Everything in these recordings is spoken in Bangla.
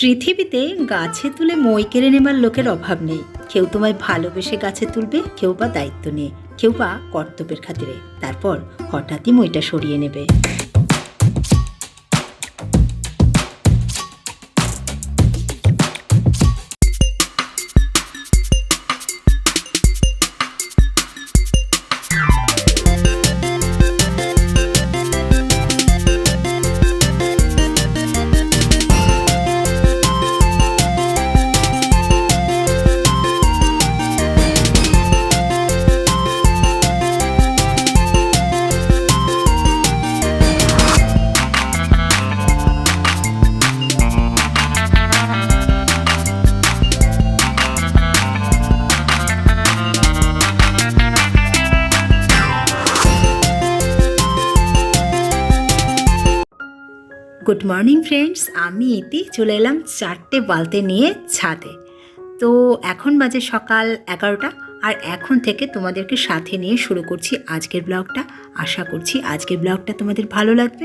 পৃথিবীতে গাছে তুলে মই কেড়ে নেবার লোকের অভাব নেই। কেউ তোমায় ভালোবেসে গাছে তুলবে, কেউ বা দায়িত্ব নিয়ে, কেউ বা কর্তব্যের খাতিরে। তারপর হঠাৎই মইটা সরিয়ে নেবে। গুড মর্নিং ফ্রেন্ডস, আমি ইতি চলে এলাম চারটে বালতে নিয়ে ছাদে। তো এখন বাজে সকাল এগারোটা, আর এখন থেকে তোমাদেরকে সাথে নিয়ে শুরু করছি আজকের ব্লগটা। আশা করছি আজকের ব্লগটা তোমাদের ভালো লাগবে।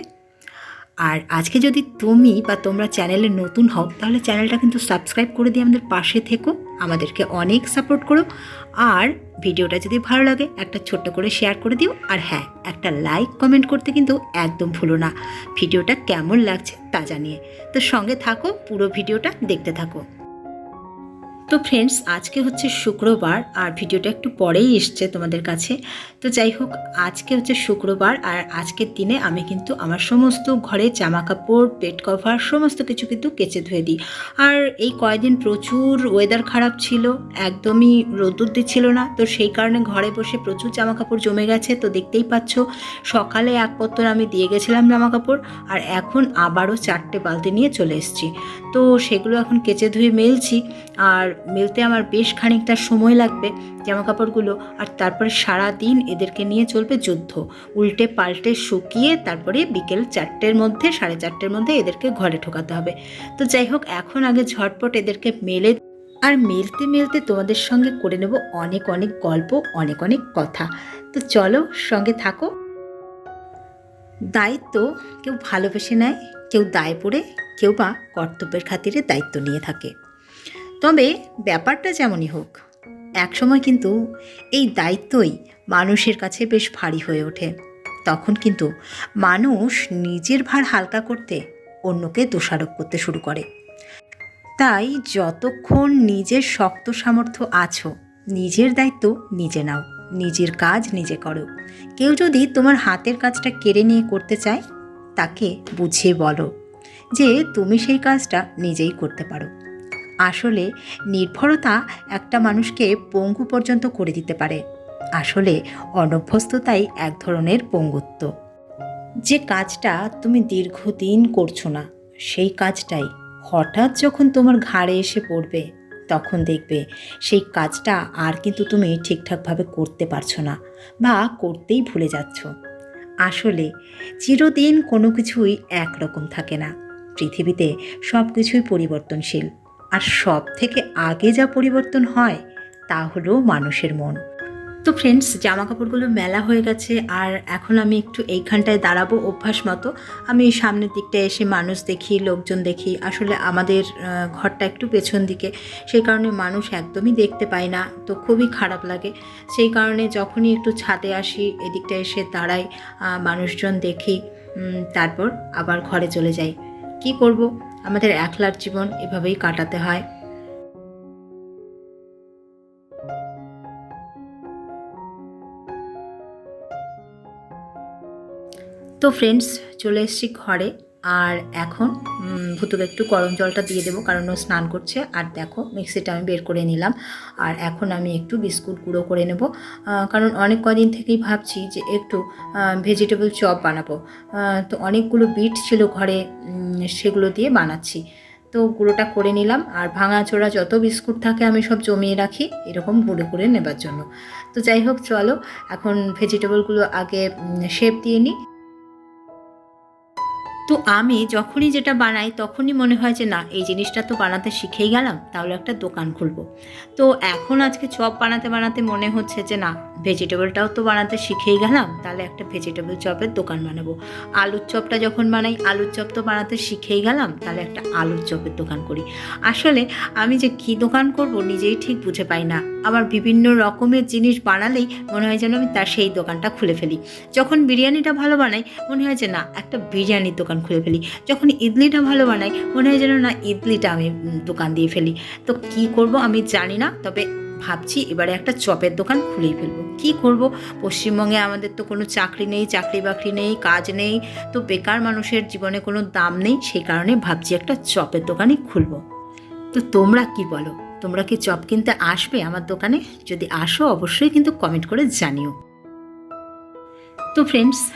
আর আজকে যদি তুমি বা তোমরা চ্যানেলে নতুন হও, তাহলে চ্যানেলটা কিন্তু সাবস্ক্রাইব করে দিয়ে আমাদের পাশে থেকো। আমাদেরকে অনেক সাপোর্ট করো। আর ভিডিওটা যদি ভালো লাগে, একটা ছোট্ট করে শেয়ার করে দিও। আর হ্যাঁ একটা লাইক কমেন্ট করতে কিন্তু একদম ভুলো না। ভিডিওটা কেমন লাগছে তা জানিয়ে। তো সঙ্গে থাকো, পুরো ভিডিওটা দেখতে থাকো। তো ফ্রেন্ডস আজকে হচ্ছে শুক্রবার আর ভিডিওটা একটু পরেই এসছে তোমাদের কাছে। তো যাই হোক, আজকে হচ্ছে শুক্রবার আর আজকের দিনে আমি কিন্তু আমার সমস্ত ঘরে জামা কাপড় পেট কভার সমস্ত কিছু কিন্তু কেচে ধুয়ে দিই। আর এই কয়দিন প্রচুর ওয়েদার খারাপ ছিল, একদমই রোদ্দুর দিচ্ছিল না। তো সেই কারণে ঘরে বসে প্রচুর জামা কাপড় জমে গেছে। তো দেখতেই পাচ্ছ, সকালে এক পত্তর আমি দিয়ে গেছিলাম জামা কাপড় আর এখন আবারও চারটে বালতি নিয়ে চলে এসেছি। তো সেগুলো এখন কেচে ধুয়ে মেলছি। আর মেলতে আমার বেশ খানিকটা সময় লাগবে জামা কাপড়গুলো আর তারপরে সারা দিন এদেরকে নিয়ে চলবে যুদ্ধ। উল্টে পাল্টে শুকিয়ে তারপরে বিকেল চারটের মধ্যে, সাড়ে চারটের মধ্যে এদেরকে ঘরে ঢোকাতে হবে। তো যাই হোক, এখন আগে ঝটপট এদেরকে মেলে আর মেলতে মেলতে তোমাদের সঙ্গে করে নেব অনেক অনেক গল্প, অনেক অনেক কথা। তো চলো সঙ্গে থাকো। দায়িত্ব কেউ ভালোবেসে নেয়, কেউ দায় পড়ে কেউ বা কর্তব্যের খাতিরে দায়িত্ব নিয়ে থাকে। তবে ব্যাপারটা যেমনই হোক, একসময় কিন্তু এই দায়িত্বই মানুষের কাছে বেশ ভারী হয়ে ওঠে। তখন কিন্তু মানুষ নিজের ভার হালকা করতে অন্যকে দোষারোপ করতে শুরু করে। তাই যতক্ষণ নিজের শক্ত সামর্থ্য আছো, নিজের দায়িত্ব নিজে নাও, নিজের কাজ নিজে করো। কেউ যদি তোমার হাতের কাজটা কেড়ে নিয়ে করতে চায়, তাকে বুঝিয়ে বলো। যে তুমি সেই কাজটা নিজেই করতে পারো। আসলে নির্ভরতা একটা মানুষকে পঙ্গু পর্যন্ত করে দিতে পারে। আসলে অনভ্যস্ততাই এক ধরনের পঙ্গুত্ব। যে কাজটা তুমি দীর্ঘদিন করছ না, সেই কাজটাই। হঠাৎ যখন তোমার ঘাড়ে এসে পড়বে, তখন দেখবে সেই কাজটা আর কিন্তু তুমি ঠিকঠাকভাবে করতে পারছ না বা করতেই ভুলে যাচ্ছ। আসলে চিরদিন কোনো কিছুই একরকম থাকে না। পৃথিবীতে সব কিছুই পরিবর্তনশীল। আর সব থেকে আগে যা পরিবর্তন হয়, তা হলো মানুষের মন। তো ফ্রেন্ডস জামা কাপড়গুলো মেলা হয়ে গেছে, আর এখন আমি একটু এইখানটায় দাঁড়াবো অভ্যাস মতো। আমি সামনের দিকটায় এসে মানুষ দেখি, লোকজন দেখি। আসলে আমাদের ঘরটা একটু পেছন দিকে। সেই কারণে মানুষ একদমই দেখতে পায় না, তো খুবই খারাপ লাগে। সেই কারণে যখনই একটু ছাদে আসি এদিকটা এসে দাঁড়াই মানুষজন দেখি তারপর আবার ঘরে চলে যাই। কি করব? আমাদের একলার জীবন এভাবেই কাটাতে হয়। তো ফ্রেন্ডস চলে এসছি ঘরে। আর এখন ভুতুকে একটু গরম জলটা দিয়ে দেবো, কারণ ও স্নান করছে। আর দেখো, মিক্সিটা আমি বের করে নিলাম। আর এখন আমি একটু বিস্কুট গুঁড়ো করে নেব কারণ অনেক কদিন থেকেই ভাবছি যে একটু ভেজিটেবল চপ বানাবো। তো অনেকগুলো বিট ছিল ঘরে সেগুলো দিয়ে বানাচ্ছি। তো গুঁড়োটা করে নিলাম, আর ভাঙাচোরা যত বিস্কুট থাকে আমি সব জমিয়ে রাখি, এরকম গুঁড়ো করে নেবার জন্য। তো যাই হোক, চলো, এখন ভেজিটেবলগুলো আগে শেপ দিয়ে নিই। তো আমি যখনই যেটা বানাই, তখনই মনে হয় যে, না, এই জিনিসটা তো বানাতে শিখেই গেলাম, তাহলে একটা দোকান খুলবো। তো এখন আজকে চপ বানাতে বানাতে মনে হচ্ছে যে, না, ভেজিটেবলটাও তো বানাতে শিখেই গেলাম, তাহলে একটা ভেজিটেবল চপের দোকান বানাবো। আলুর চপটা যখন বানাই, আলুর চপ তো বানাতে শিখেই গেলাম, তাহলে একটা আলুর চপের দোকান করি। আসলে আমি যে কী দোকান করব নিজেই ঠিক বুঝে পাই না। আবার বিভিন্ন রকমের জিনিস বানালেই মনে হয় যেন আমি তার সেই দোকানটা খুলে ফেলি। যখন বিরিয়ানিটা ভালো বানাই, মনে হয় যে না, একটা বিরিয়ানির দোকান খুলে ফেলি। যখন ইডলিটা ভালো বানাই, মনে হয় যেন না, ইডলিটা আমি দোকান দিয়ে ফেলি। তো কি করব আমি জানি না, তবে ভাবছি এবারে একটা চপের দোকান খুলেই ফেলব। কি করব? পশ্চিমবঙ্গে আমাদের তো কোনো চাকরি নেই, চাকরি বাকরি নেই, কাজ নেই। তো বেকার মানুষের জীবনে কোনো দাম নেই, সেই কারণে ভাবছি একটা চপের দোকানই খুলবো। তো তোমরা কি বলো? তোমরা কি চপ কিনতে আসবে আমার দোকানে? যদি আসো, অবশ্যই কিন্তু কমেন্ট করে জানিও। তো ফ্রেন্ডস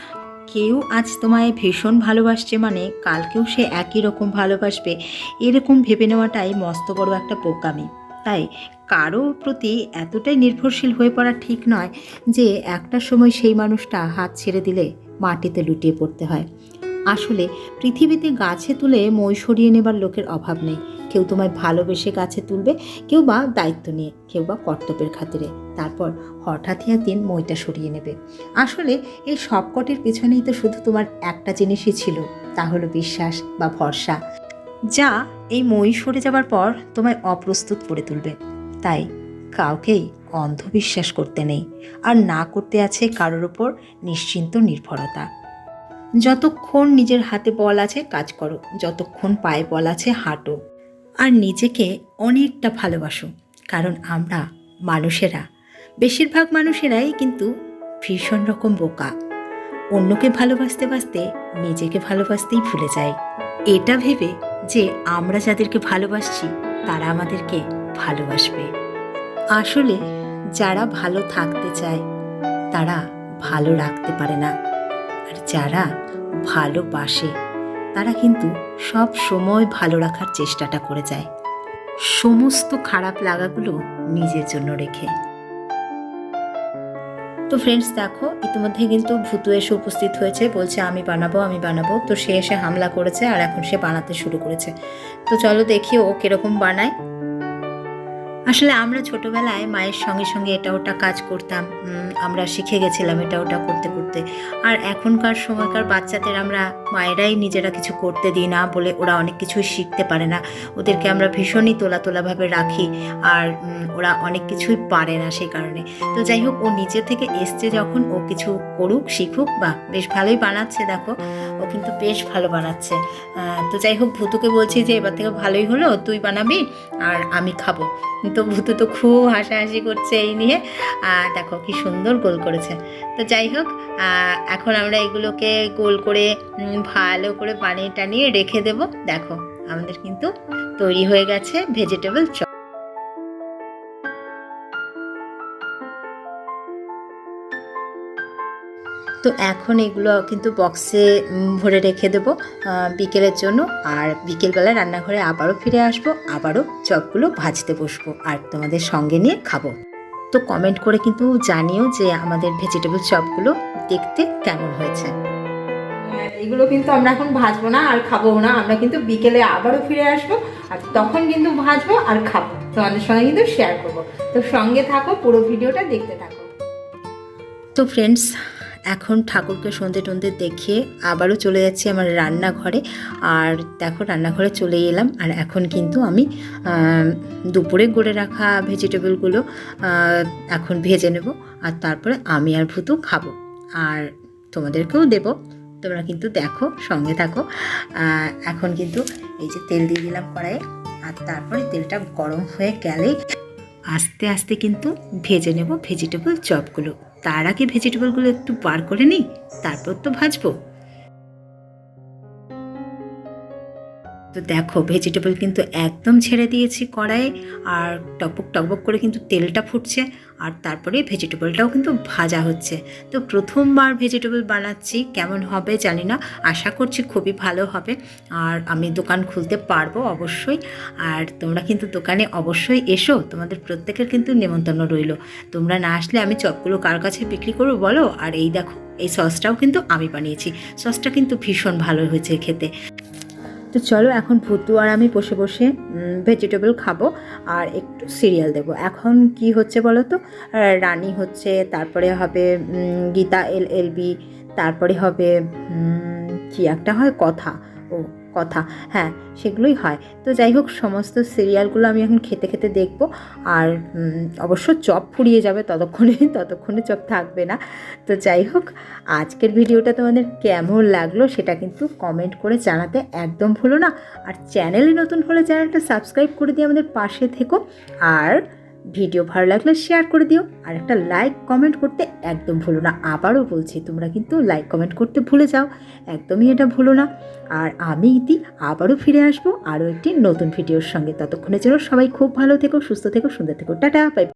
কেউ আজ তোমায় ভীষণ ভালোবাসছে মানে কালকেও সে একই রকম ভালোবাসবে। এরকম ভেবে নেওয়াটাই মস্ত বড় একটা বোকামি। তাই কারও প্রতি এতটাই নির্ভরশীল হয়ে পড়া ঠিক নয় যে একটা সময় সেই মানুষটা হাত ছেড়ে দিলে মাটিতে লুটিয়ে পড়তে হয়। আসলে পৃথিবীতে গাছে তুলে মই সরিয়ে নেবার লোকের অভাব নেই। কেউ তোমায় ভালোবেসে গাছে তুলবে, কেউ বা দায়িত্ব নিয়ে, কেউ বা কর্তব্যের খাতিরে। তারপর হঠাৎই একদিন মইটা সরিয়ে নেবে। আসলে এই সবকটির পেছনেই তো শুধু তোমার একটা জিনিসই ছিল, তা হলো বিশ্বাস বা ভরসা। যা এই মই সরে যাবার পর তোমায় অপ্রস্তুত করে তুলবে। তাই কাউকেই অন্ধবিশ্বাস করতে নেই, আর না করতে আছে কারোর ওপর নিশ্চিন্ত নির্ভরতা। যতক্ষণ নিজের হাতে বল আছে, কাজ করো। যতক্ষণ পায়ে বল আছে, হাঁটো। আর নিজেকে অনেকটা ভালোবাসো, কারণ আমরা মানুষেরা, বেশিরভাগ মানুষেরাই কিন্তু ভীষণ রকম বোকা। অন্যকে ভালোবাসতে বাসতে নিজেকে ভালোবাসতেই ভুলে যায় এটা ভেবে যে আমরা যাদেরকে ভালোবাসছি, তারা আমাদেরকে ভালোবাসবে। আসলে যারা ভালো থাকতে চায়, তারা ভালো রাখতে পারে না। আর যারা ভালোবাসে তারা কিন্তু সব সময় ভালো রাখার চেষ্টাটা করে যায়। সমস্ত খারাপ লাগাগুলো নিজের জন্য রেখে। তো ফ্রেন্ডস দেখো, ইতিমধ্যে কিন্তু ভূতু এসে উপস্থিত হয়েছে, বলছে, আমি বানাবো আমি বানাবো। তো সে এসে হামলা করেছে আর এখন সে বানাতে শুরু করেছে। তো চলো দেখি ও কীরকম বানায়। আসলে আমরা ছোটবেলায় মায়ের সঙ্গে সঙ্গে এটা ওটা কাজ করতাম। আমরা শিখে গেছিলাম এটা ওটা করতে করতে। আর এখনকার সময়কার বাচ্চাদের আমরা মায়েরাই নিজেরা কিছু করতে দিই না বলে ওরা অনেক কিছুই শিখতে পারে না। ওদেরকে আমরা ভীষণই তোলা তোলাভাবে রাখি আর ওরা অনেক কিছুই পারে না সেই কারণে। তো যাই হোক, ও নিজে থেকে এসছে যখন, ও কিছু করুক, শিখুক, বা বেশ ভালোই বানাচ্ছে দেখো, ও কিন্তু বেশ ভালো বানাচ্ছে। তো যাই হোক, ভুতুকে বলছি যে, এবার থেকে ভালোই হলো, তুই বানাবি আর আমি খাব। তো ভূতু তো খুব হাসাহাসি করছে এই নিয়ে। আর দেখো কি সুন্দর গোল করেছে। তো যাই হোক এখন আমরা এগুলোকে গোল করে ভালো করে পানি টানিয়ে রেখে দেব। দেখো, আমাদের কিন্তু তৈরি হয়ে গেছে ভেজিটেবল চপ। তো এখন এগুলো কিন্তু বক্সে ভরে রেখে দেবো বিকেলের জন্য। আর বিকেলবেলা রান্নাঘরে আবারও ফিরে আসব আবারও চপগুলো ভাজতে বসবো আর তোমাদের সঙ্গে নিয়ে খাব। তো কমেন্ট করে কিন্তু জানিও যে আমাদের ভেজিটেবল চপগুলো দেখতে কেমন হয়েছে। এগুলো কিন্তু আমরা এখন ভাজবো না আর খাব না আমরা কিন্তু বিকেলে আবারও ফিরে আসব আর তখন কিন্তু ভাজবো আর খাব তোমাদের সঙ্গে কিন্তু শেয়ার করব। তো সঙ্গে থাকো পুরো ভিডিওটা দেখতে থাকো। তো ফ্রেন্ডস এখন ঠাকুরকে সন্ধে টন্ধে দেখিয়ে আবারও চলে যাচ্ছি আমার রান্নাঘরে। আর দেখো, রান্নাঘরে চলে এলাম। আর এখন কিন্তু আমি দুপুরে গড়ে রাখা ভেজিটেবলগুলো এখন ভেজে নেব। আর তারপরে আমি আর ভুতু খাব। আর তোমাদেরকেও দেব। তোমরা কিন্তু দেখো, সঙ্গে থাকো। এখন কিন্তু এই যে তেল দিয়ে দিলাম কড়াইয়ে। আর তারপরে তেলটা গরম হয়ে গেলেই আস্তে আস্তে কিন্তু ভেজে নেব ভেজিটেবল চপগুলো। তার আগে ভেজিটেবলগুলো একটু বার করে নিই তারপর তো ভাজবো। তো দেখো ভেজিটেবল কিন্তু একদম ছেড়ে দিয়েছি কড়াইয়ে আর টকবক টকবক করে কিন্তু তেলটা ফুটছে আর তারপরে ভেজিটেবলটাও কিন্তু ভাজা হচ্ছে। তো প্রথমবার ভেজিটেবল বানাচ্ছি, কেমন হবে জানি না, আশা করছি খুবই ভালো হবে আর আমি দোকান খুলতে পারব অবশ্যই আর তোমরা কিন্তু দোকানে অবশ্যই এসো, তোমাদের প্রত্যেকের কিন্তু নেমন্তন্ন রইল। তোমরা না আসলে আমি চপগুলো কার কাছে বিক্রি করব বলো? আর এই দেখো, এই সসটাও কিন্তু আমি বানিয়েছি। সসটা কিন্তু ভীষণ ভালো হয়েছে খেতে। তো চলো এখন ভুতু আর আমি বসে বসে ভেজিটেবল খাব আর একটু সিরিয়াল দেবো। এখন কি হচ্ছে বলো তো? রানি হচ্ছে, তারপরে হবে গীতা, এল এলবি তারপরে হবে কি একটা হয়, কথা। ও কথা। হ্যাঁ সেগুলোই হয়। তো যাই হোক, সমস্ত সিরিয়ালগুলো আমি এখন খেতে খেতে দেখব। আর অবশ্য চপ ফুরিয়ে যাবে ততক্ষণে ততক্ষণে চপ থাকবে না। তো যাই হোক, আজকের ভিডিওটা তোমাদের কেমন লাগল সেটা কিন্তু কমেন্ট করে জানাতে একদম ভুলো না। আর চ্যানেলে নতুন হলে চ্যানেলটা সাবস্ক্রাইব করে দিয়ে আমাদের পাশে থেকো। আর ভিডিও ভালো লাগলে শেয়ার করে দিও, আর একটা লাইক কমেন্ট করতে একদম ভুলো না। আবারও বলছি, তোমরা কিন্তু লাইক কমেন্ট করতে ভুলে যাও, একদমই এটা ভুলো না। আর আমি ইতি আবারও ফিরে আসব আরও একটি নতুন ভিডিওর সঙ্গে। ততক্ষণের জন্য সবাই খুব ভালো থেকো, সুস্থ থেকো, সুন্দর থেকো। Tata bye